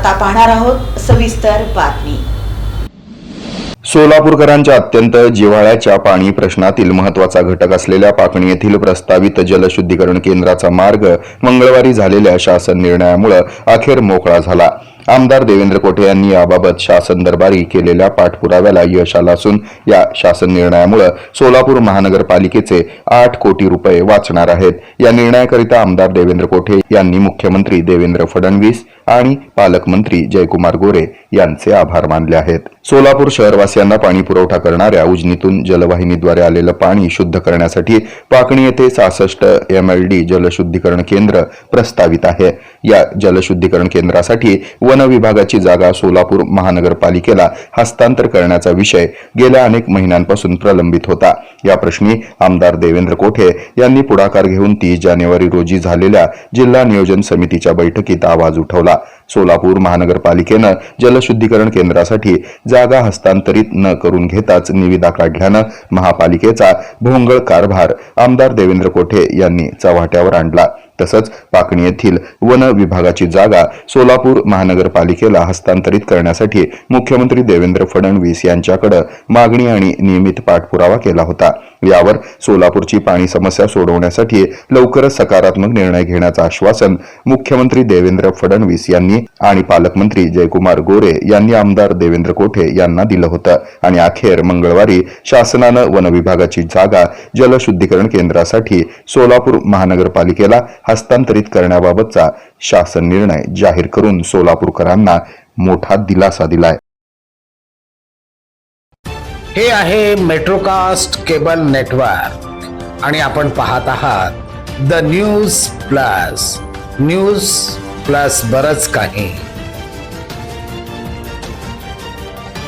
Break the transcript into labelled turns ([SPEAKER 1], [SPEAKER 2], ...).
[SPEAKER 1] आता पाहणार आहोत सविस्तर बातमी.
[SPEAKER 2] सोलापूरकरांच्या अत्यंत जिव्हाळ्याच्या पाणी प्रश्नातील महत्त्वाचा घटक असलेल्या पाकणी येथील प्रस्तावित जलशुद्धीकरण केंद्राचा मार्ग मंगळवारी झालेल्या शासन निर्णयामुळे अखेर मोकळा झाला. आमदार देवेंद्र कोठे यांनी याबाबत शासन दरबारी केलेल्या पाठपुराव्याला यश आलं असून या शासन निर्णयामुळे सोलापूर महानगरपालिकेचे आठ कोटी रुपये वाचणार आहेत. या निर्णयाकरिता आमदार देवेंद्र कोठे यांनी मुख्यमंत्री देवेंद्र फडणवीस आणि पालकमंत्री जयकुमार गोरे यांचे आभार मानले आहेत. सोलापूर शहरवासियांना पाणी पुरवठा करणाऱ्या उजनीतून जलवाहिनीद्वारे आलेलं पाणी शुद्ध करण्यासाठी पाकणी येथे सहासष्ट एम एल डी जलशुद्धीकरण केंद्र प्रस्तावित आहे. या जलशुद्धीकरण केंद्रासाठी वन वन विभागाची जागा सोलापूर महानगरपालिकेला हस्तांतर करण्याचा विषय गेल्या अनेक महिन्यांपासून प्रलंबित होता. या प्रश्नी आमदार देवेंद्र कोठे यांनी पुढाकार घेऊन तीस जानेवारी रोजी झालेल्या जिल्हा नियोजन समितीच्या बैठकीत आवाज उठवला. सोलापूर महानगरपालिकेनं जलशुद्धीकरण केंद्रासाठी जागा हस्तांतरित न करून घेताच निविदा काढल्यानं महापालिकेचा भोंगळ कारभार आमदार देवेंद्र कोठे यांनी चव्हाट्यावर आणला. तसंच पाकणी येथील वन विभागाची जागा सोलापूर महानगरपालिकेला हस्तांतरित करण्यासाठी मुख्यमंत्री देवेंद्र फडणवीस यांच्याकडे मागणी आणि नियमित पाठपुरावा केला होता. यावर सोलापूरची पाणी समस्या सोडवण्यासाठी लवकरच सकारात्मक निर्णय घेण्याचं आश्वासन मुख्यमंत्री देवेंद्र फडणवीस यांनी आणि पालकमंत्री जयकुमार गोरे यांनी आमदार देवेंद्र कोठे यांना दिलं होतं. आणि अखेर मंगळवारी शासनानं वन विभागाची जागा जलशुद्धीकरण केंद्रासाठी सोलापूर महानगरपालिकेला हस्तांतरित करण्याबाबतचा शासन निर्णय जाहीर करून सोलापूरकरांना मोठा दिलासा दिलाय.
[SPEAKER 3] हे आहे मेट्रोकास्ट केबल नेटवर्क. आणि आपण पाहत आहात the news plus. News plus बरंच काही.